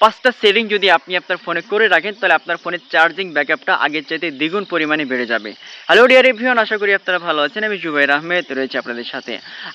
পাঁচটা সেটিং যদি আপনি আপনার ফোনে করে রাখেন, তাহলে আপনার ফোনের চার্জিং ব্যাকআপটা আগের চাইতে দ্বিগুণ পরিমাণে বেড়ে যাবে। হ্যালো ডিয়ার এভরিওয়ান আশা করি আপনারা ভালো আছেন। আমি জুবাইর আহমেদ রয়েছে আপনাদের সাথে।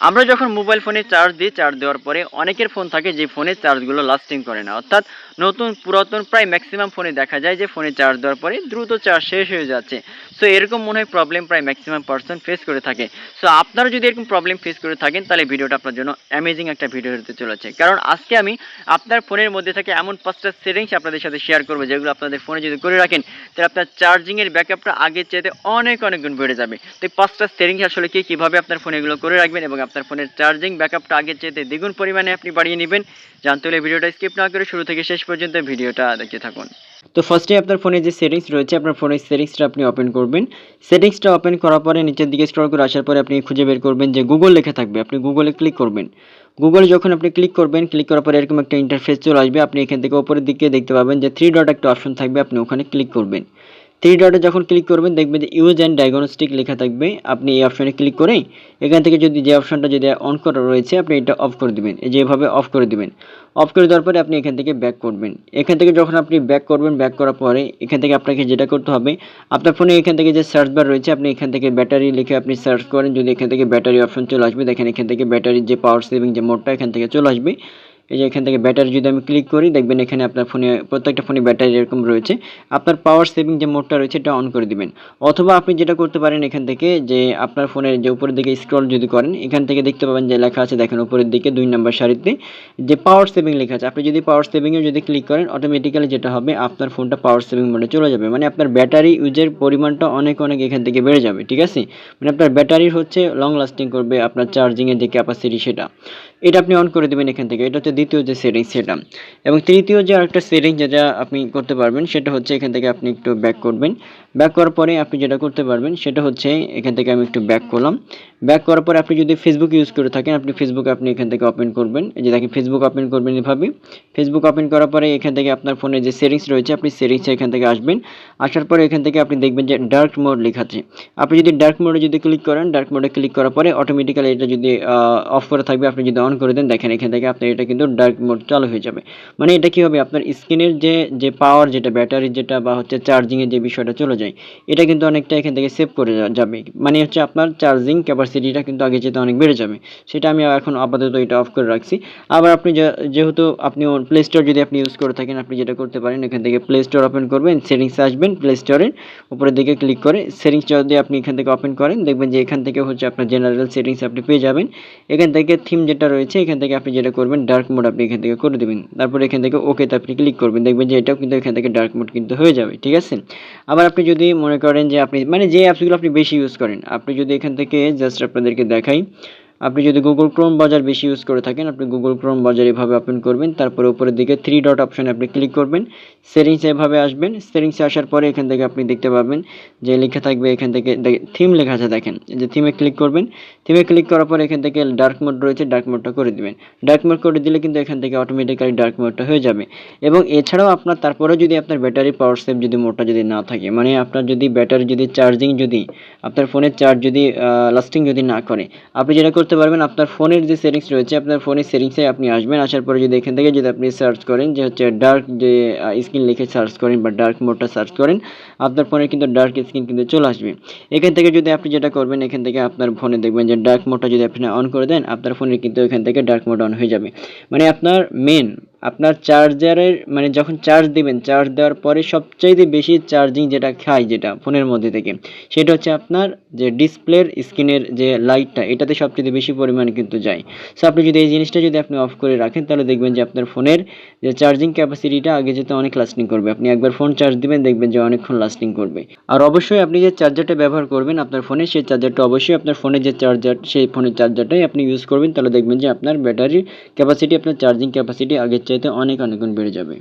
আমরা যখন মোবাইল ফোনে চার্জ দিই চার্জ দেওয়ার পরে অনেকের ফোন থাকে যে ফোনে চার্জগুলো লাস্টিং করে না। অর্থাৎ নতুন, পুরাতন, প্রায় ম্যাক্সিমাম ফোনে দেখা যায় যে ফোনে চার্জ দেওয়ার পরে দ্রুত চার্জ শেষ হয়ে যাচ্ছে। সো এরকম মনে হয় প্রবলেম প্রায় ম্যাক্সিমাম পার্সন ফেস করে থাকে। সো আপনারা যদি এরকম প্রবলেম ফেস করে থাকেন, তাহলে ভিডিওটা আপনার জন্য অ্যামেজিং একটা ভিডিও হতে চলেছে। কারণ আজকে আমি আপনার ফোনের মধ্যে থেকে এমন পাঁচটা সেটিংস আপনাদের সাথে শেয়ার করব, যেগুলো আপনাদের ফোনে যদি করে রাখেন, তাহলে আপনার চার্জিংয়ের ব্যাকআপটা আগের চাইতে অনেক অনেক গুণ বেড়ে যাবে। তো এই পাঁচটা সেটিংস আসলে কি, কীভাবে আপনার ফোনে এগুলো করে রাখবেন এবং আপনার ফোনের চার্জিং ব্যাকআপটা আগের চাইতে দ্বিগুণ পরিমাণে আপনি বাড়িয়ে নেবেন? জানতে হলে ভিডিওটা স্কিপ না করে শুরু থেকে শেষ পর্যন্ত ভিডিওটা দেখতে থাকুন। তো ফার্স্টে আপনার ফোনে যে সেটিংস রয়েছে, আপনার ফোনের সেটিংসটা আপনি ওপেন করবেন। সেটিংসটা ওপেন করার পরে নিচের দিকে স্ক্রল করে আসার পরে আপনি খুঁজে বের করবেন যে গুগল লেখা থাকবে। আপনি গুগলে ক্লিক করবেন। গুগলে যখন আপনি ক্লিক করবেন ক্লিক করার পরে এরকম একটা ইন্টারফেস চলে আসবে। আপনি এখান থেকে উপরের দিকে দেখতে পাবেন যে থ্রি ডট একটা অপশন থাকবে, আপনি ওখানে ক্লিক করবেন। থ্রি ডটে যখন ক্লিক করবেন, দেখবেন যে ইউজ অ্যান্ড ডায়াগনস্টিক লেখা থাকবে। আপনি এই অপশনে ক্লিক করে এখান থেকে যদি যে অপশনটা যদি অন করা রয়েছে, আপনি এটা অফ করে দিবেন। যেভাবে অফ করে দিবেন। অফ করে দেওয়ার পরে আপনি এখান থেকে ব্যাক করবেন। এখান থেকে যখন আপনি ব্যাক করবেন ব্যাক করার পরে এখান থেকে আপনাকে যেটা করতে হবে, আপনার ফোনে এখান থেকে যে সার্চ বার রয়েছে, আপনি এখান থেকে ব্যাটারি লিখে আপনি সার্চ করেন। যদি এখান থেকে ব্যাটারি অপশন চলে আসবে, দেখেন এখান থেকে ব্যাটারির যে পাওয়ার সেভিং যে মোডটা এখান থেকে চলে আসবে। এই যে এখান থেকে ব্যাটারি যদি আমি ক্লিক করি, দেখবেন এখানে আপনার ফোনে, প্রত্যেকটা ফোনে ব্যাটারি এরকম রয়েছে। আপনার পাওয়ার সেভিং যে মোডটা রয়েছে, এটা অন করে দিবেন। অথবা আপনি যেটা করতে পারেন এখান থেকে যে আপনার ফোনের যে উপরের দিকে স্ক্রল যদি করেন, এখান থেকে দেখতে পাবেন যে লেখা আছে, দেখেন উপরের দিকে দুই নম্বর সারিতে, যে পাওয়ার সেভিং লেখা আছে। আপনি যদি পাওয়ার সেভিংয়ে যদি ক্লিক করেন অটোমেটিক্যালি যেটা হবে, আপনার ফোনটা পাওয়ার সেভিং মোডে চলে যাবে। মানে আপনার ব্যাটারি ইউজের পরিমাণটা অনেক অনেক এখান থেকে বেড়ে যাবে, ঠিক আছে? মানে আপনার ব্যাটারির হচ্ছে লং লাস্টিং করবে আপনার চার্জিংয়ের যে ক্যাপাসিটি সেটা। এটা আপনি অন করে দেবেন এখান থেকে। এটা হচ্ছে দ্বিতীয় যে সেটিং সেটা। এবং তৃতীয় যে আরেকটা সেটিং যেটা আপনি করতে পারবেন, সেটা হচ্ছে এখান থেকে আপনি একটু ব্যাক করবেন। ব্যাক করার পরে আপনি যেটা করতে পারবেন, সেটা হচ্ছে এখান থেকে আমি একটু ব্যাক করলাম। ব্যাক করার পরে আপনি যদি ফেসবুক ইউজ করে থাকেন, আপনি ফেসবুক আপনি এখান থেকে ওপেন করবেন। যে দেখেন ফেসবুক ওপেন করবেন এভাবে। ফেসবুক ওপেন করার পরে এখান থেকে আপনার ফোনে যে সেটিংস রয়েছে, আপনি সেটিংসে এখান থেকে আসবেন। আসার পরে এখান থেকে আপনি দেখবেন যে ডার্ক মোড লেখা আপনি যদি ডার্ক মোডে যদি ক্লিক করেন ডার্ক মোডে ক্লিক করার পরে অটোমেটিক্যালি এটা যদি অফ করে থাকবে, আপনি যদি অন করে দেন, দেখেন এখান থেকে আপনার এটা কিন্তু ডার্ক মোড চালু হয়ে যাবে। মানে এটা কি হবে? আপনার স্ক্রিনের যে যে পাওয়ার যেটা ব্যাটারি যেটা বা হচ্ছে চার্জিংয়ের যে বিষয়টা চলে যায়। এটা কিন্তু অনেকটা এখান থেকে সেভ করে যাবে। মানে হচ্ছে আপনার চার্জিং ক্যাপাসিটিটা কিন্তু আগে যেতে অনেক বেড়ে যাবে। সেটা আমি এখন আপাতত এটা অফ করে রাখছি। আবার আপনি যেহেতু আপনি প্লে স্টোর যদি আপনি ইউজ করে থাকেন, আপনি যেটা করতে পারেন, এখান থেকে প্লে স্টোর ওপেন করবেন সেটিংসে আসবেন প্লে স্টোরের উপরের দিকে ক্লিক করে সেটিংস যদি আপনি এখান থেকে ওপেন করেন, দেখবেন যে এখান থেকে হচ্ছে আপনার জেনারেল সেটিংস আপনি পেয়ে যাবেন। এখান থেকে থিম যেটা রয়েছে, এখান থেকে আপনি যেটা করবেন ডার্ক মোড আপনি এখান থেকে করে দেবেন। তারপর এখান থেকে ওকেতে আপনি ক্লিক করবেন। দেখবেন যে এটাও কিন্তু এখান থেকে ডার্ক মোড কিন্তু হয়ে যাবে। ঠিক আছে? আবার আপনি যদি মনে করেন যে আপনি মানে যে অ্যাপসগুলো আপনি বেশি ইউজ করেন, আপনি যদি এখান থেকে জাস্ট আপনাদেরকে দেখাই, আপনি যদি গুগল ক্রোম বাজার বেশি ইউজ করে থাকেন, আপনি গুগল ক্রোম বাজার এভাবে ওপেন করবেন, তারপরে উপরের দিকে থ্রি ডট অপশানে আপনি ক্লিক করবেন সেটিংসে এভাবে আসবেন সেটিংসে আসার পরে এখান থেকে আপনি দেখতে পাবেন যে লেখা থাকবে, এখান থেকে থিম লেখা আছে দেখেন, যে থিমে ক্লিক করবেন থিমে ক্লিক করার পরে এখান থেকে ডার্ক মোড রয়েছে ডার্ক মোডটা করে দিবেন। ডার্ক মোড করে দিলে কিন্তু এখান থেকে অটোমেটিক্যালি ডার্ক মোডটা হয়ে যাবে। এবং এছাড়াও আপনার তারপরে যদি আপনার ব্যাটারি পাওয়ার সেভ যদি মোডটা যদি না থাকে মানে আপনার যদি ব্যাটারি যদি চার্জিং যদি, আপনার ফোনের চার্জ যদি লাস্টিং যদি না করে, আপনি যেটা করতে পারবেন, আপনার ফোনের যে সেটিংস রয়েছে, আপনার ফোনের সেটিংসে আপনি আসবেন, আসার পরে যদি এখান থেকে যদি আপনি সার্চ করেন যে হচ্ছে ডার্ক যে স্ক্রিন লিখে সার্চ করেন বা ডার্ক মোডটা সার্চ করেন, আপনার ফোনের কিন্তু ডার্ক স্ক্রিন কিন্তু চলে আসবে। এখান থেকে যদি আপনি যেটা করবেন, এখান থেকে আপনার ফোনে দেখবেন যে ডার্ক মোডটা যদি আপনি অন করে দেন, আপনার ফোনের কিন্তু এখান থেকে ডার্ক মোড অন হয়ে যাবে। মানে আপনার মেন আপনার চার্জারের মানে যখন চার্জ দিবেন চার্জ দেওয়ার পরে সবচাইতে বেশি চার্জিং যেটা খায় যেটা ফোনের মধ্যে থেকে, সেটা হচ্ছে আপনার যে ডিসপ্লের স্ক্রিনের যে লাইটটা এটাতে সবচেয়ে বেশি পরিমাণে কিন্তু যায়। সো আপনি যদি এই জিনিসটা যদি আপনি অফ করে রাখেন, তাহলে দেখবেন যে আপনার ফোনের যে চার্জিং ক্যাপাসিটিটা আগে যেতে অনেক লাস্টিং করবে। আপনি একবার ফোন চার্জ দিবেন, দেখবেন যে অনেকক্ষণ লাস্টিং করবে। আর অবশ্যই আপনি যে চার্জারটা ব্যবহার করবেন আপনার ফোনে, সেই চার্জারটা অবশ্যই আপনার ফোনের যে চার্জার সেই ফোনের চার্জারটাই আপনি ইউজ করবেন, তাহলে দেখবেন যে আপনার ব্যাটারির ক্যাপাসিটি আপনার চার্জিং ক্যাপাসিটি আগের চাইতে অনেক অনেক গুণ বেড়ে যাবে।